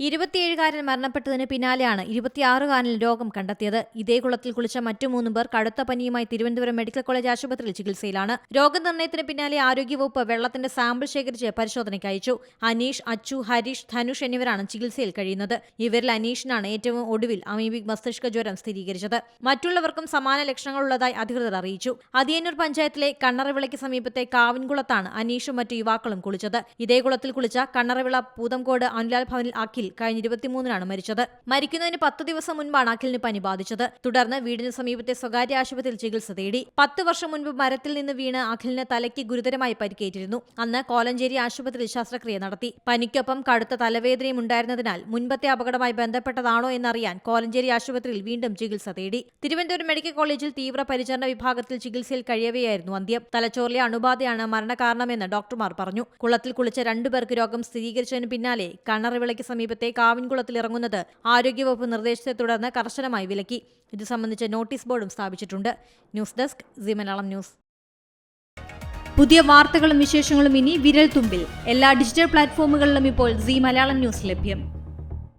ഇരുപത്തിയേഴുകാരൻ മരണപ്പെട്ടതിന് പിന്നാലെയാണ് ഇരുപത്തിയാറുകാരനിൽ രോഗം കണ്ടെത്തിയത്. ഇതേ കുളത്തിൽ കുളിച്ച മറ്റു മൂന്ന് പേർ കടുത്ത പനിയുമായി തിരുവനന്തപുരം മെഡിക്കൽ കോളേജ് ആശുപത്രിയിൽ ചികിത്സയിലാണ്. രോഗനിർണയത്തിന് പിന്നാലെ ആരോഗ്യവകുപ്പ് വെള്ളത്തിന്റെ സാമ്പിൾ ശേഖരിച്ച് പരിശോധനയ്ക്ക് അയച്ചു. അനീഷ് അച്ചു ഹരീഷ് ധനുഷ് എന്നിവരാണ് ചികിത്സയിൽ കഴിയുന്നത്. ഇവരിൽ അനീഷിനാണ് ഏറ്റവും ഒടുവിൽ അമീബിക് മസ്തിഷ്ക ജ്വരം സ്ഥിരീകരിച്ചത്. മറ്റുള്ളവർക്കും സമാന ലക്ഷണങ്ങളുള്ളതായി അധികൃതർ അറിയിച്ചു. അതിയന്നൂർ പഞ്ചായത്തിലെ കണ്ണറവിളയ്ക്ക് സമീപത്തെ കാവിൻകുളത്താണ് അനീഷും മറ്റു യുവാക്കളും കുളിച്ചത്. ഇതേ കുളത്തിൽ കുളിച്ച കണ്ണറവിള പൂതംകോട് അനുലാൽ ഭവനിൽ അഖിൽ കഴിഞ്ഞ ഇരുപത്തിമൂന്നിനാണ് മരിച്ചത്. മരിക്കുന്നതിന് പത്ത് ദിവസം മുൻപാണ് അഖിലിന് പനി ബാധിച്ചത്. തുടർന്ന് വീടിന് സമീപത്തെ സ്വകാര്യ ആശുപത്രിയിൽ ചികിത്സ തേടി. പത്ത് വർഷം മുൻപ് മരത്തിൽ നിന്ന് വീണ് അഖിലിന് തലയ്ക്ക് ഗുരുതരമായി പരിക്കേറ്റിരുന്നു. അന്ന് കോലഞ്ചേരി ആശുപത്രിയിൽ ശസ്ത്രക്രിയ നടത്തി. പനിക്കൊപ്പം കടുത്ത തലവേദനയും ഉണ്ടായിരുന്നതിനാൽ മുൻപത്തെ അപകടമായി ബന്ധപ്പെട്ടതാണോ എന്നറിയാൻ കോലഞ്ചേരി ആശുപത്രിയിൽ വീണ്ടും ചികിത്സ തേടി. തിരുവനന്തപുരം മെഡിക്കൽ കോളേജിൽ തീവ്ര പരിചരണ വിഭാഗത്തിൽ ചികിത്സയിൽ കഴിയവെയായിരുന്നു അന്ത്യം. തലച്ചോറിലെ അണുബാധയാണ് മരണകാരണമെന്ന് ഡോക്ടർമാർ പറഞ്ഞു. കുളത്തിൽ കുളിച്ച രണ്ടുപേർക്ക് രോഗം സ്ഥിരീകരിച്ചതിന് പിന്നാലെ കണ്ണറിവിളയ്ക്ക് സമീപത്തെ കാവിൻകുളത്തിൽ ഇറങ്ങുന്നത് ആരോഗ്യവകുപ്പ് നിർദ്ദേശത്തെ തുടർന്ന് കർശനമായി വിലക്കി. ഇത് സംബന്ധിച്ച് നോട്ടീസ് ബോർഡും സ്ഥാപിച്ചിട്ടുണ്ട്. News desk Malayalam news. പുതിയ വാർത്തകളും വിശേഷങ്ങളും ഇനി വിരൽ തുമ്പിൽ എല്ലാ ഡിജിറ്റൽ പ്ലാറ്റ്ഫോമുകളിലും ഇപ്പോൾ സി മലയാളം ന്യൂസ് ലഭ്യം.